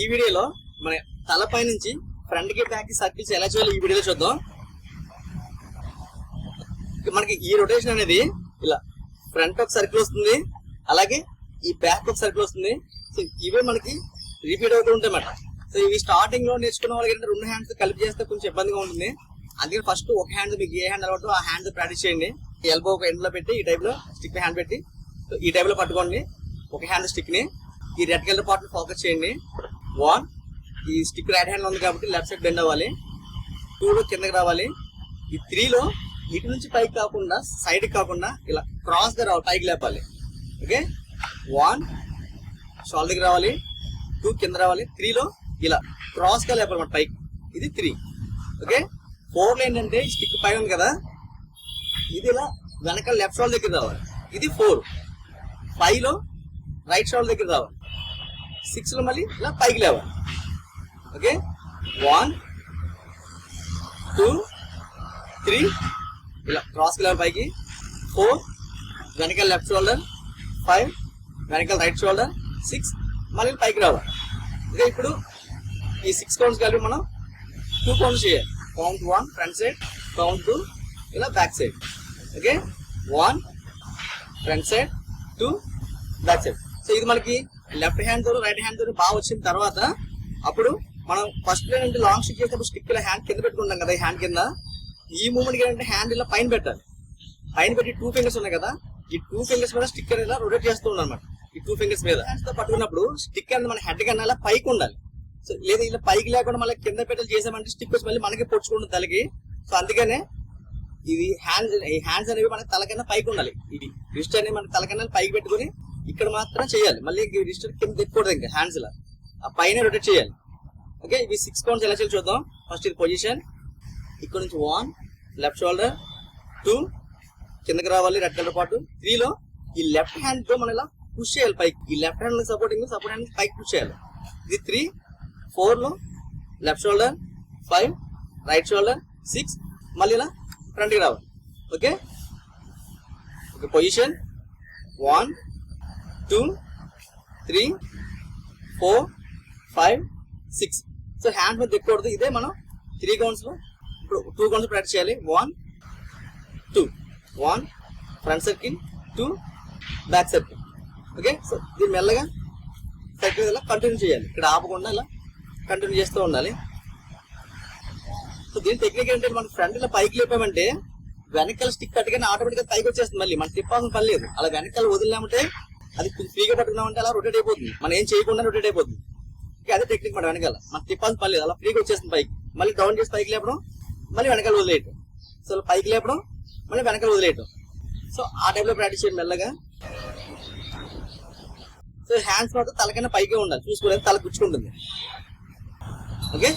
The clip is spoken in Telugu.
ఈ వీడియోలో మన తలపై నుంచి ఫ్రంట్కి బ్యాక్కి సర్కిల్స్ ఎలా చేయాలో ఈ వీడియోలో చూద్దాం. మనకి ఈ రొటేషన్ అనేది ఇలా ఫ్రంట్ ఒక సర్కిల్ వస్తుంది అలాగే ఈ బ్యాక్ ఒక సర్కిల్ వస్తుంది. సో ఇవే మనకి రిపీట్ అవుతూ ఉంటాయి అన్నమాట. సో ఇవి స్టార్టింగ్లో నేర్చుకున్న వాళ్ళకి ఏంటంటే రెండు హ్యాండ్స్ కలిపి చేస్తే కొంచెం ఇబ్బందిగా ఉంటుంది. అందుకని ఫస్ట్ ఒక హ్యాండ్ మీకు ఏ హ్యాండ్ అలవాటు ఆ హ్యాండ్ ప్రాక్టీస్ చేయండి. ఎల్బో ఒక ఎండ్లో పెట్టి ఈ టైప్లో స్టిక్ హ్యాండ్ పెట్టి. ఈ టైప్లో పట్టుకోండి. ఒక హ్యాండ్ స్టిక్ని. ఈ రెడ్ కలర్ పార్ట్ ఫోకస్ చేయండి. వన్ ఈ స్టిక్ రైట్ హ్యాండ్ ఉంది కాబట్టి లెఫ్ట్ సైడ్ బెండ్ అవ్వాలి. టూ లో కిందకి రావాలి. ఈ త్రీలో ఇటు నుంచి పైకి కాకుండా సైడ్ కాకుండా ఇలా క్రాస్ రావాలి పైకి లేపాలి. ఓకే వన్ షోల్డర్కి రావాలి. టూ కింద రావాలి. త్రీలో ఇలా క్రాస్గా లేపాలి మన పైకి. ఇది త్రీ ఓకే ఫోర్లో ఏంటంటే స్టిక్ పైన ఉంది కదా? ఇది ఇలా వెనక లెఫ్ట్ షోల్డర్ దగ్గర రావాలి. ఇది ఫోర్ ఫైవ్లో రైట్ షోల్డర్ దగ్గర రావాలి. సిక్స్లో మళ్ళీ ఇలా పైకి లేవాలి. ఓకే వన్ టూ త్రీ ఇలా క్రాస్కి లేవాలి పైకి. ఫోర్ వెనకాల లెఫ్ట్ షోల్డర్ ఫైవ్ వెనకాల రైట్ షోల్డర్ సిక్స్ మళ్ళీ పైకి రావాలి. ఇదే ఇప్పుడు ఈ సిక్స్ కౌంట్స్ కలిపి మనం టూ కౌంట్స్ చేయాలి. Count one front side count two ఇలా back side okay one front side two back side so ఇది మనకి లెఫ్ట్ హ్యాండ్తో రైట్ హ్యాండ్తో బాగా వచ్చిన తర్వాత అప్పుడు మనం ఫస్ట్ ఏంటంటే లాంగ్ స్టిక్ చేసేటప్పుడు స్టిక్ ఇలా హ్యాండ్ కింద పెట్టుకుంటాం కదా ఈ హ్యాండ్ కింద. ఈ మూమెంట్ ఏంటంటే హ్యాండ్ ఇలా పైన పెట్టాలి. పైన పెట్టి టూ ఫింగర్స్ ఉన్నాయి కదా ఈ టూ ఫింగర్స్ మీద స్టిక్ అనేది ఇలా రొటేట్ చేస్తూ ఉండాలి ఈ టూ ఫింగర్స్ మీద. హ్యాండ్స్తో పట్టుకున్నప్పుడు స్టిక్ అనేది మన హెడ్ కన్నా ఇలా పైకి ఉండాలి. సో లేదా ఇలా పైకి లేకుండా మళ్ళీ కింద పెట్టలు చేసామంటే స్టిక్ వచ్చి మళ్ళీ మనకి పొడుచుకుంటుంది తలకి. సో అందుకనే ఇది హ్యాండ్స్ ఈ హ్యాండ్స్ అనేవి మనకి తలకన్నా పైకి ఉండాలి. ఇది రిస్ట్ అనేది మన తలకన్నా పైకి పెట్టుకుని ఇక్కడ మాత్రం చేయాలి. మళ్ళీ రిజిస్టర్ కింద తెక్కకూడదు ఇంకా హ్యాండ్స్ ఇలా ఆ పైన రొటేట్ చేయాలి. ఓకే ఇవి సిక్స్ కౌంట్స్ ఎలా చేయాలి చూద్దాం. ఫస్ట్ ఇది పొజిషన్ ఇక్కడ నుంచి వన్ లెఫ్ట్ షోల్డర్ టూ కిందకి రావాలి రెడ్ కలర్ పాటు త్రీలో ఈ లెఫ్ట్ హ్యాండ్తో మనం ఇలా పుష్ చేయాలి పైకి? ఈ left hand supporting support hand పైకి పుష్ చేయాలి. ఇది త్రీ ఫోర్లో left shoulder five right shoulder six మళ్ళీ ఇలా ఫ్రంట్కి రావాలి. Okay okay position one two three four five six. So hand మీద ఎక్కకూడదు ఇదే మనం త్రీ కౌంట్స్ ఇప్పుడు టూ కౌంట్స్ ప్రాక్టీస్ చేయాలి. One two one front circle two back circle okay so దీన్ని మెల్లగా సర్కిల్ ఇలా కంటిన్యూ చేయాలి. ఇక్కడ ఆపకుండా ఇలా కంటిన్యూ చేస్తూ ఉండాలి. సో దీని టెక్నిక్ ఏంటంటే మన ఫ్రంట్ ఇలా పైకి లేపామంటే వెనకాల స్టిక్ కట్టగానే ఆటోమేటిక్గా పైకి వచ్చేస్తుంది మళ్ళీ. మనం తిప్పాల్సిన పని లేదు. అలా వెనకాల వదిలినామంటే అది ఫ్రీగా పట్టుకున్నామంటే అలా రొటేట్ అయిపోతుంది. మనం ఏం చేయకుండా రొటేట్ అయిపోతుంది. అదే టెక్నిక్ మనం వెనకాల. మనం తిప్పాల్సిన పని లేదు. అలా ఫ్రీగా వచ్చేస్తుంది పైకి. మళ్ళీ డౌన్ చేసి పైకి లేపడం మళ్ళీ వెనకాల వదిలేయటం. సో అలా పైకి లేపడం మళ్ళీ వెనకాల వదిలేయటం. సో ఆ టైంలో ప్రాక్టీస్ చేయడం మెల్లగా. సో హ్యాండ్స్ మాత్రం తలకన్నా పైకే ఉండాలి. చూసుకోలేదు తల గుచ్చుకుంటుంది. ఓకే